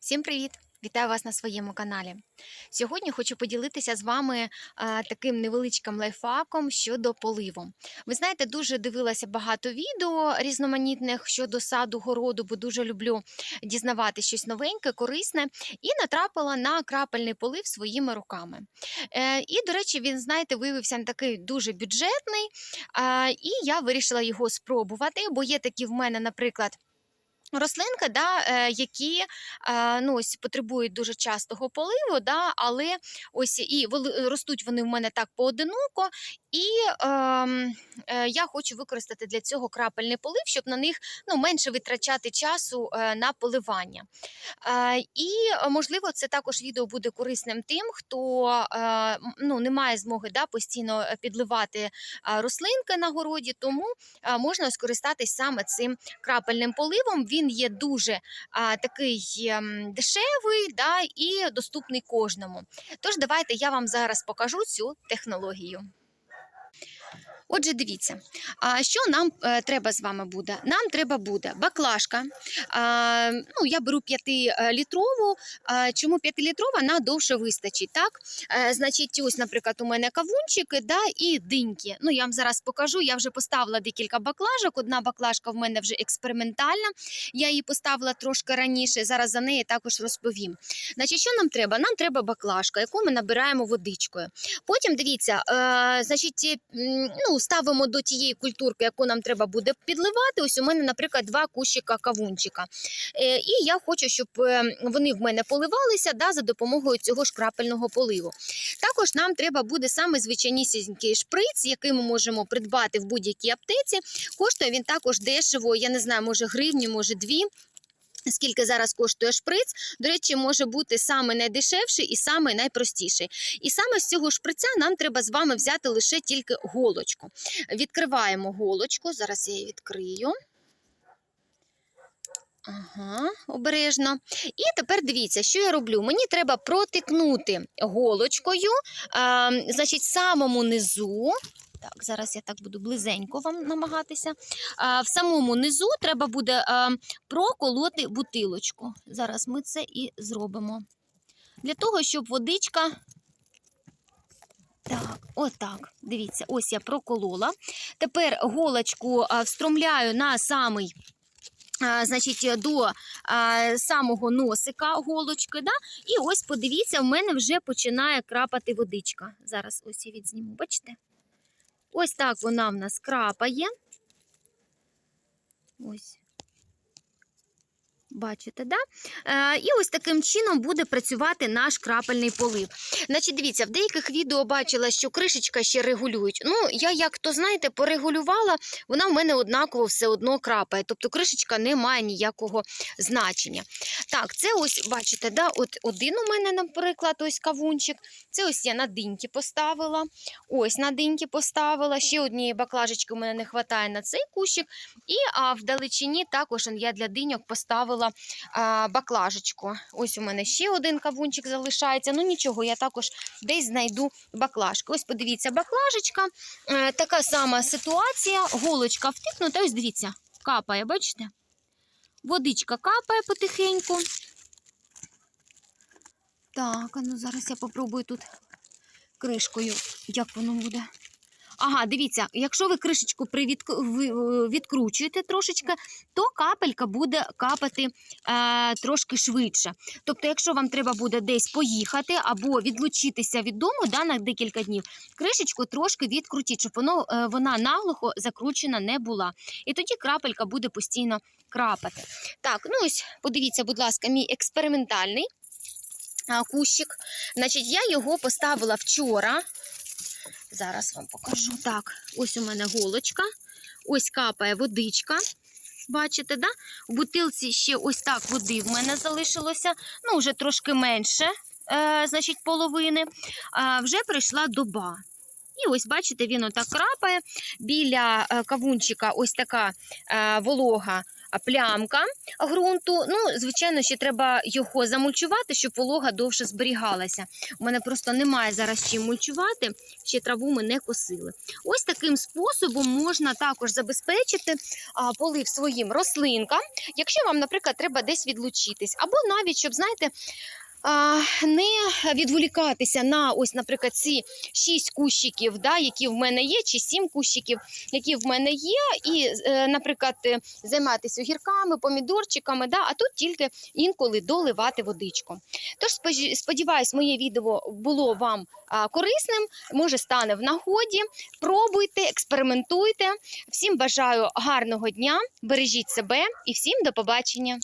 Всім привіт! Вітаю вас на своєму каналі. Сьогодні хочу поділитися з вами а, таким невеличким лайфхаком щодо поливу. Ви знаєте, дуже дивилася багато відео різноманітних щодо саду, городу, бо дуже люблю дізнавати щось новеньке, корисне, і натрапила на крапельний полив своїми руками. Е, і, до речі, він, знаєте, виявився такий дуже бюджетний, і я вирішила його спробувати, бо є такі в мене, наприклад. Рослинки, да, е, які е, ну, ось, потребують дуже частого поливу, да, але ось і ростуть вони в мене так поодиноко, і ем, е, я хочу використати для цього крапельний полив, щоб на них ну, менше витрачати часу е, на поливання. Е, і е, можливо, це також відео буде корисним тим, хто е, ну, не має змоги да, постійно е, підливати е, рослинки на городі, тому е, можна скористатись саме цим крапельним поливом. Він є дуже а, такий ем, дешевий да, і доступний кожному. Тож давайте я вам зараз покажу цю технологію. Отже, дивіться, а що нам е, треба з вами буде? Нам треба буде баклажка. Ну, я беру 5-літрову. А, чому 5-літрова? На довше вистачить. Так? Е, значить, ось, наприклад, у мене кавунчики да, і диньки. Ну, я вам зараз покажу. Я вже поставила декілька баклажок. Одна баклажка в мене вже експериментальна. Я її поставила трошки раніше. Зараз за неї також розповім. Значить, що нам треба? Нам треба баклажка, яку ми набираємо водичкою. Потім дивіться, е, значить, м, ну, ставимо до тієї культурки, яку нам треба буде підливати. Ось у мене, наприклад, два кущика кавунчика. Е, і я хочу, щоб е, вони в мене поливалися да, за допомогою цього ж крапельного поливу. Також нам треба буде саме звичайнісінький шприц, який ми можемо придбати в будь-якій аптеці. Коштує він також дешево, я не знаю, може гривню, може дві. Скільки зараз коштує шприц, до речі, може бути саме найдешевший і саме найпростіший. І саме з цього шприця нам треба з вами взяти лише тільки голочку. Відкриваємо голочку, зараз я її відкрию. Ага, обережно. І тепер дивіться, що я роблю. Мені треба протикнути голочкою, а, значить, самому низу. Так, зараз я так буду близенько вам намагатися. А, в самому низу треба буде а, проколоти бутилочку. Зараз ми це і зробимо. Для того, щоб водичка. Так, отак. Дивіться, ось я проколола. Тепер голочку встромляю на самий. Значить, до а, самого носика голочки, да? і ось подивіться, в мене вже починає крапати водичка. Зараз ось я відзніму, бачите? Ось так вона в нас крапає. Ось. Бачите, да? Е, і ось таким чином буде працювати наш крапельний полив. Значить, дивіться, в деяких відео бачила, що кришечка ще регулюють. Ну, я, як то знаєте, порегулювала, вона в мене однаково все одно крапає. Тобто кришечка не має ніякого значення. Так, це ось, бачите, да? от один у мене, наприклад, ось кавунчик. Це ось я на диньки поставила. Ось на диньки поставила. Ще однієї баклажечки у мене не вистачає на цей кущик. І а, в далечині також я для диньок поставила а, баклажечку. Ось у мене ще один кавунчик залишається. Ну нічого, я також десь знайду баклажки. Ось подивіться, баклажечка. Е, така сама ситуація. Голочка втикнута. Ось дивіться, капає, бачите? Водичка капає потихеньку. Так, а ну зараз я попробую тут кришкою, як воно буде. Ага, дивіться, якщо ви кришечку е, відкручуєте трошечки, то капелька буде капати е, трошки швидше. Тобто, якщо вам треба буде десь поїхати або відлучитися від дому да, на декілька днів, кришечку трошки відкрутіть, щоб воно, е, вона наглухо закручена не була. І тоді крапелька буде постійно крапати. Так, ну ось подивіться, будь ласка, мій експериментальний кущик. Значить, я його поставила вчора. Зараз вам покажу. Так, ось у мене голочка, ось капає водичка. Бачите, да? В бутилці ще ось так води в мене залишилося. Ну, вже трошки менше, е, значить, половини. А вже прийшла доба. І ось, бачите, він отак крапає. Біля е, кавунчика ось така е, волога плямка ґрунту. Ну, звичайно, ще треба його замульчувати, щоб волога довше зберігалася. У мене просто немає зараз чим мульчувати, ще траву ми не косили. Ось таким способом можна також забезпечити полив своїм рослинкам, якщо вам, наприклад, треба десь відлучитись, або навіть, щоб, знаєте, не відволікатися на ось, наприклад, ці шість кущиків, да, які в мене є, чи сім кущиків, які в мене є, і, е, наприклад, е, займатися огірками, помідорчиками, да, а тут тільки інколи доливати водичку. Тож споді- сподіваюсь, моє відео було вам корисним, може стане в нагоді. Пробуйте, експериментуйте. Всім бажаю гарного дня, бережіть себе і всім до побачення.